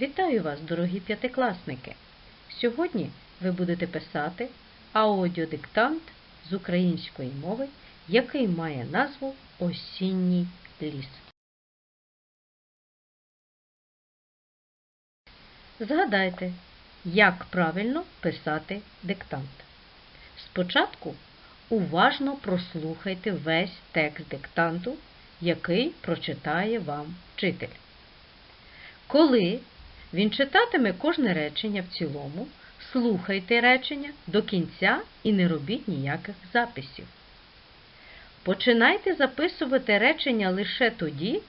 Вітаю вас, дорогі п'ятикласники! Сьогодні ви будете писати аудіодиктант з української мови, який має назву Осінній ліс. Згадайте, як правильно писати диктант. Спочатку уважно прослухайте весь текст диктанту, який прочитає вам вчитель. Коли він читатиме кожне речення в цілому, слухайте речення до кінця і не робіть ніяких записів. Починайте записувати речення лише тоді,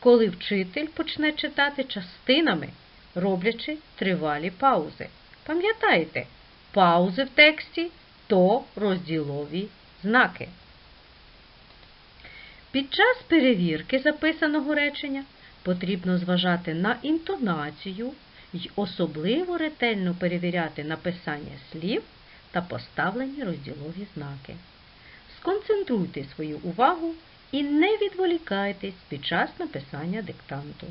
коли вчитель почне читати частинами, роблячи тривалі паузи. Пам'ятайте, паузи в тексті то розділові знаки. Під час перевірки записаного речення потрібно зважати на інтонацію й особливо ретельно перевіряти написання слів та поставлені розділові знаки. Сконцентруйте свою увагу і не відволікайтесь під час написання диктанту.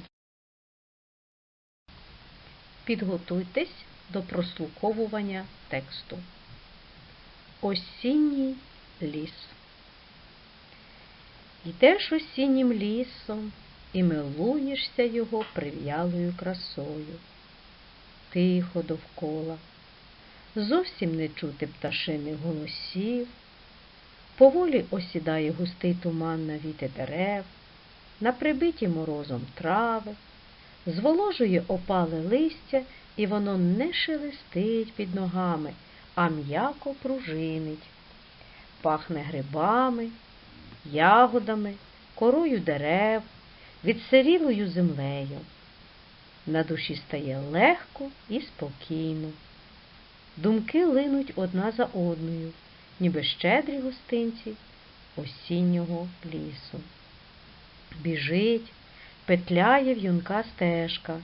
Підготуйтесь до прослуховування тексту. Осінній ліс. Йдеш осіннім лісом і милуєшся його прив'ялою красою. Тихо довкола, зовсім не чути пташиних голосів, поволі осідає густий туман на віти дерев, на прибиті морозом трави, зволожує опале листя, і воно не шелестить під ногами, а м'яко пружинить, пахне грибами, ягодами, корою дерев, відсирілою землею. На душі стає легко і спокійно. Думки линуть одна за одною, ніби щедрі гостинці осіннього лісу. Біжить, петляє в'юнка стежка,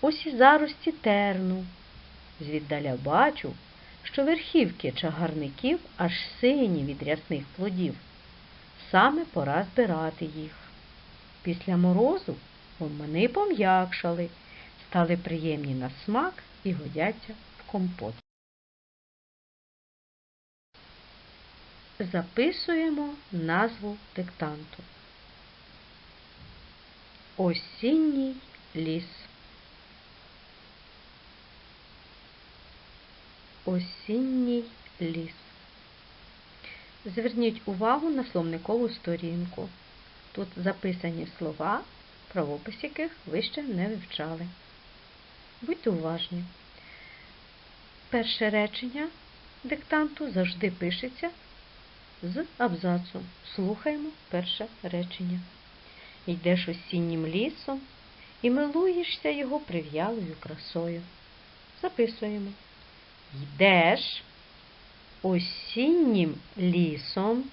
ось і зарості терну. Звіддаля бачу, що верхівки чагарників аж сині від рясних плодів. Саме пора збирати їх. Після морозу вони пом'якшали, стали приємні на смак і годяться в компот. Записуємо назву диктанту. Осінній ліс. Осінній ліс. Зверніть увагу на словникову сторінку. Тут записані слова, правопис яких ви ще не вивчали. Будьте уважні. Перше речення диктанту завжди пишеться з абзацу. Слухаємо перше речення. Йдеш осіннім лісом і милуєшся його прив'ялою красою. Записуємо. Йдеш осіннім лісом.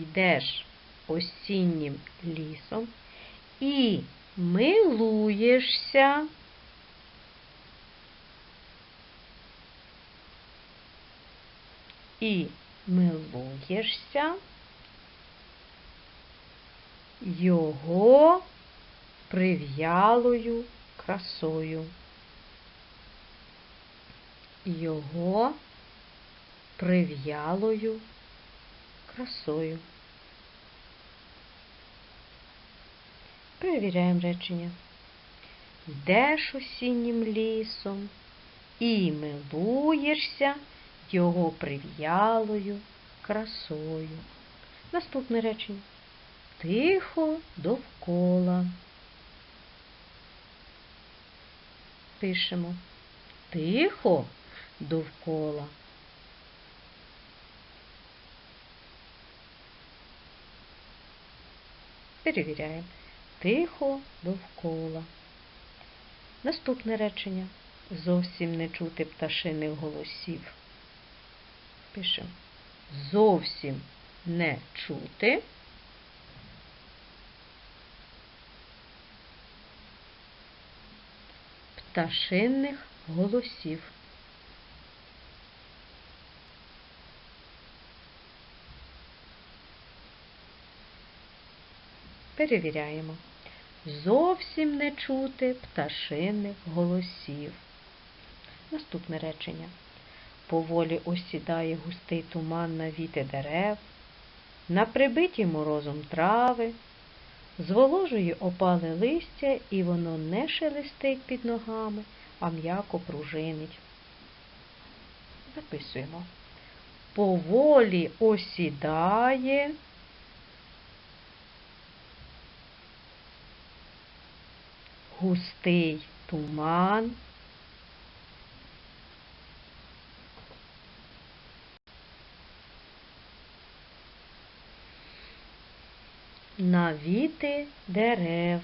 Йдеш осіннім лісом і милуєшся. І милуєшся його прив'ялою красою. Його прив'ялою красою. Перевіряємо речення. Йдеш осіннім лісом і милуєшся його прив'ялою красою. Наступне речення. Тихо довкола. Пишемо тихо довкола. Перевіряємо. Тихо довкола. Наступне речення. Зовсім не чути пташиних голосів. Пишемо. Зовсім не чути. Пташинних голосів. Перевіряємо. Зовсім не чути пташиних голосів. Наступне речення. Поволі осідає густий туман на віти дерев, на прибиті морозом трави, зволожує опале листя, і воно не шелестить під ногами, а м'яко пружинить. Записуємо. Поволі осідає. Густий туман. На віти дерев.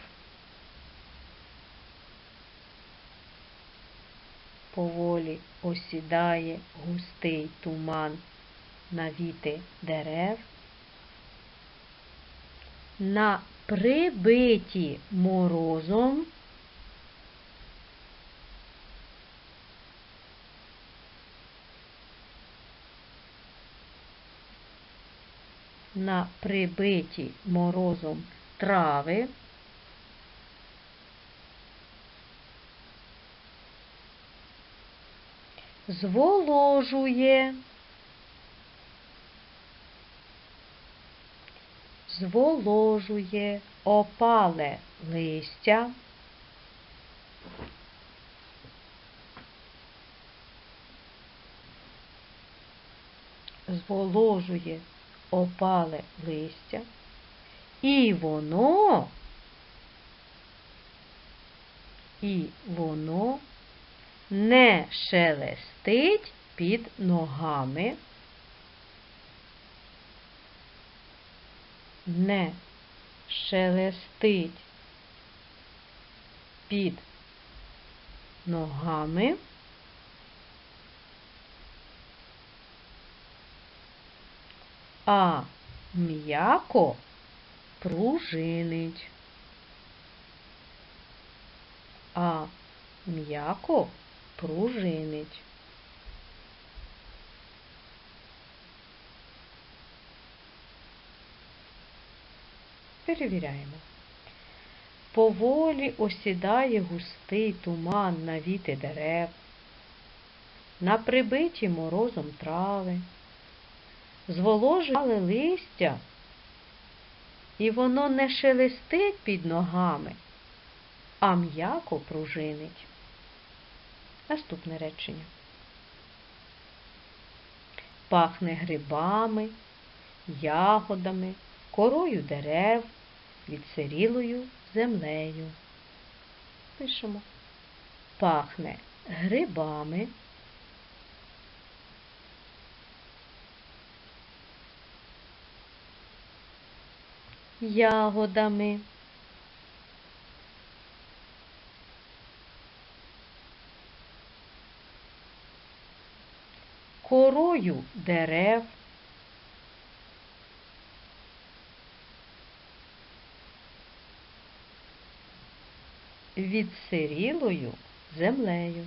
Поволі осідає густий туман на віти дерев. На прибиті морозом на прибиті морозом трави. Зволожує. Зволожує опале листя. Зволожує опале листя, і воно, і воно не шелестить під ногами, не шелестить під ногами. А м'яко пружинить. А м'яко пружинить. Перевіряємо. Поволі осідає густий туман на віти дерев, на прибиті морозом трави зволожували листя, і воно не шелестить під ногами, а м'яко пружинить. Наступне речення. Пахне грибами, ягодами, корою дерев, відсирілою землею. Пишемо. Пахне грибами. Ягодами. Корою дерев. Відсирілою землею.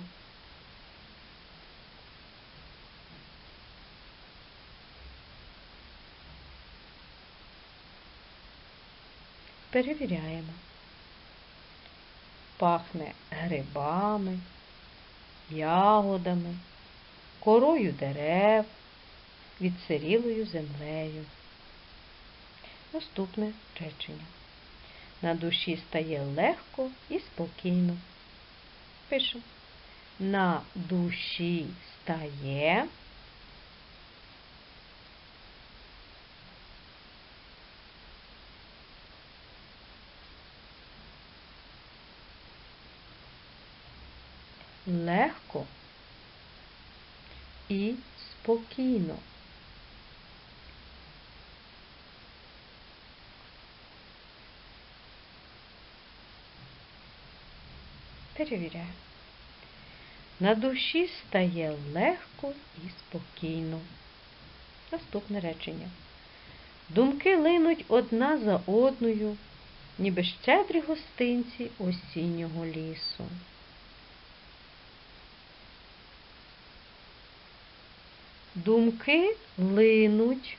Перевіряємо. Пахне грибами, ягодами, корою дерев, відсирілою землею. Наступне речення. На душі стає легко і спокійно. Пишемо. На душі стає легко і спокійно. Перевіряємо. На душі стає легко і спокійно. Наступне речення. Думки линуть одна за одною, ніби щедрі гостинці осіннього лісу. Думки линуть.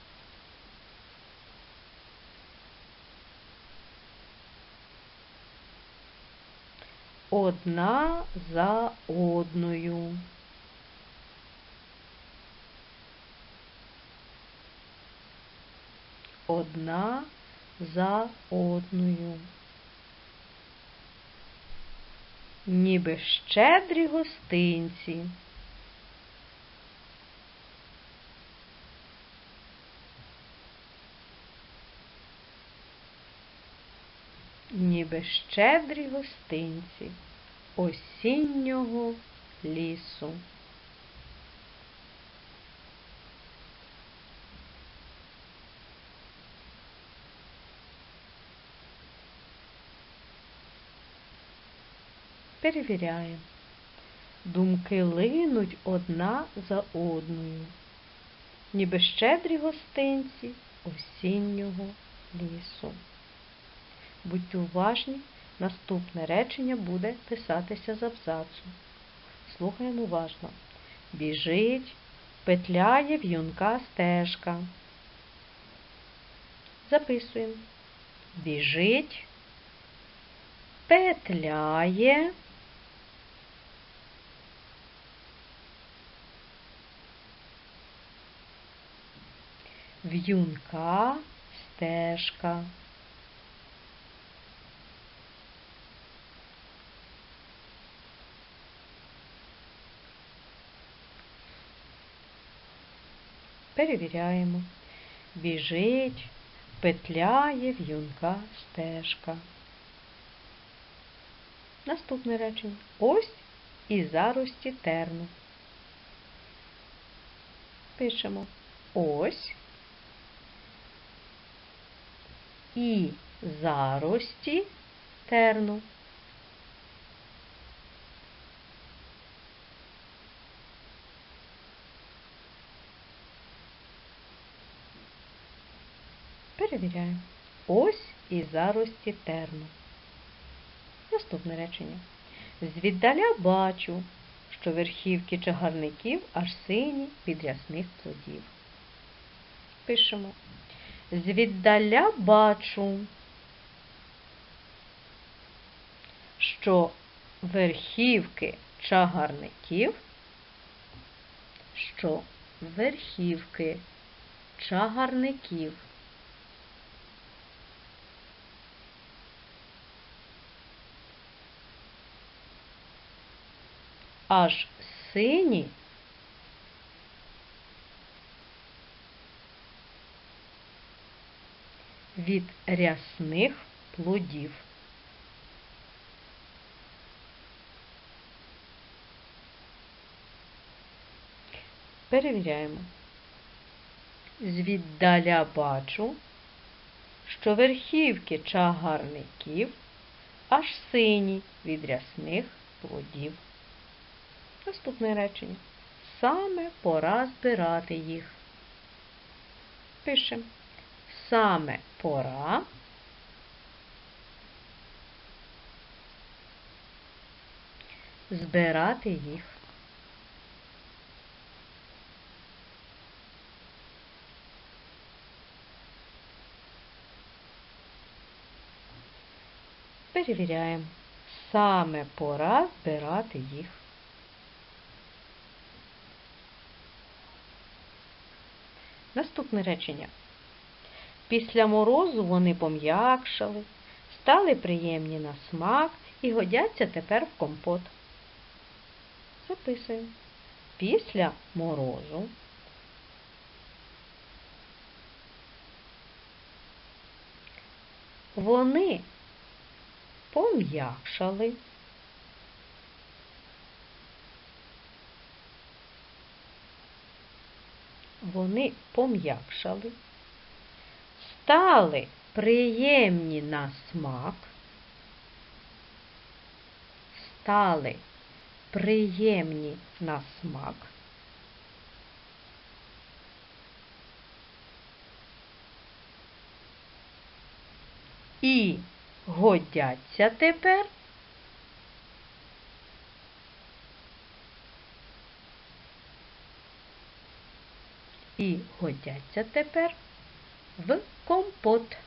Одна за одною. Одна за одною. Ніби щедрі гостинці. Ніби щедрі гостинці осіннього лісу. Перевіряємо. Думки линуть одна за одною, ніби щедрі гостинці осіннього лісу. Будьте уважні, наступне речення буде писатися з абзацу. Слухаємо уважно. Біжить, петляє в'юнка стежка. Записуємо. Біжить, петляє. В'юнка стежка. Перевіряємо. Біжить, петляє в'юнка стежка. Наступне речення. Ось і зарості терну. Пишемо ось і зарості терну. Перевіряємо. Ось і зарості терну. Наступне речення. Звіддаля бачу, що верхівки чагарників аж сині від рясних плодів. Пишемо. Звіддаля бачу, що верхівки чагарників, що верхівки чагарників аж сині. Від рясних плодів. Перевіряємо. Звіддаля бачу, що верхівки чагарників аж сині від рясних плодів. Наступне речення. Саме пора збирати їх. Пишемо. Саме пора. Збирати їх. Перевіряємо. Саме пора збирати їх. Наступне речення. Після морозу вони пом'якшали, стали приємні на смак і годяться тепер в компот. Записуємо. Після морозу вони пом'якшали. Вони пом'якшали, стали приємні на смак, стали приємні на смак. І годяться тепер і годяться тепер в компот.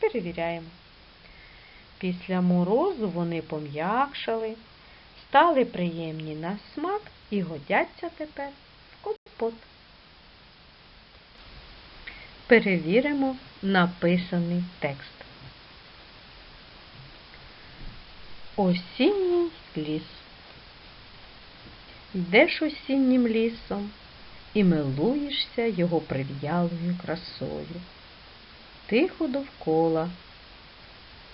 Перевіряємо. Після морозу вони пом'якшали, стали приємні на смак і годяться тепер в компот. Перевіримо написаний текст. Осінній ліс. Йдеш осіннім лісом і милуєшся його прив'ялою красою. Тихо довкола,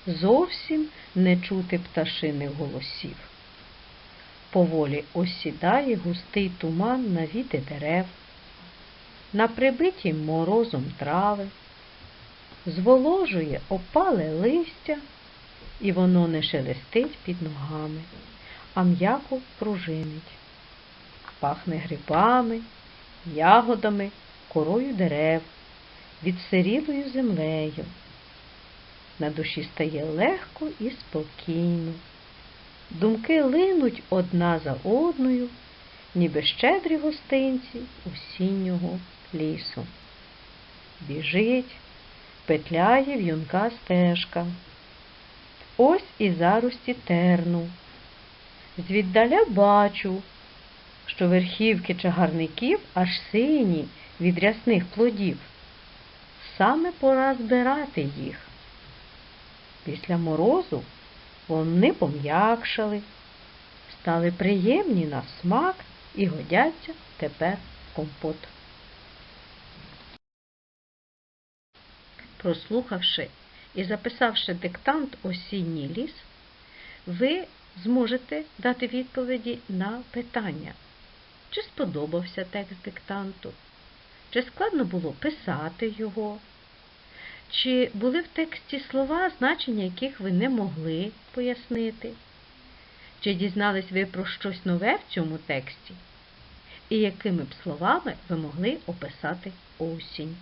зовсім не чути пташиних голосів. Поволі осідає густий туман на віти дерев, на прибиті морозом трави, зволожує опале листя, і воно не шелестить під ногами, а м'яко пружинить. Пахне грибами, ягодами, корою дерев, відсирілою землею. На душі стає легко і спокійно. Думки линуть одна за одною, ніби щедрі гостинці осіннього лісу. Біжить, петляє в'юнка стежка. Ось і зарості терну. Звіддаля бачу, що верхівки чагарників аж сині від рясних плодів. Саме пора збирати їх. Після морозу вони пом'якшали, стали приємні на смак і годяться тепер в компот. Прослухавши і записавши диктант Осінній ліс, ви зможете дати відповіді на питання, чи сподобався текст диктанту, чи складно було писати його, чи були в тексті слова, значення яких ви не могли пояснити, чи дізнались ви про щось нове в цьому тексті, і якими б словами ви могли описати осінь.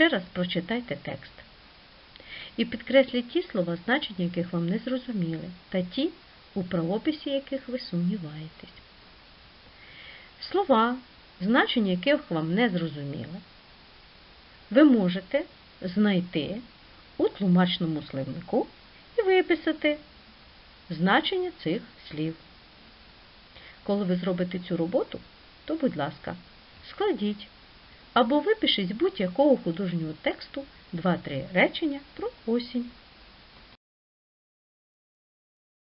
Ще раз прочитайте текст і підкресліть ті слова, значення яких вам не зрозуміли, та ті, у правописі яких ви сумніваєтесь. Слова, значення яких вам не зрозуміли, ви можете знайти у тлумачному словнику і виписати значення цих слів. Коли ви зробите цю роботу, то, будь ласка, складіть або випишіть з будь-якого художнього тексту 2-3 речення про осінь.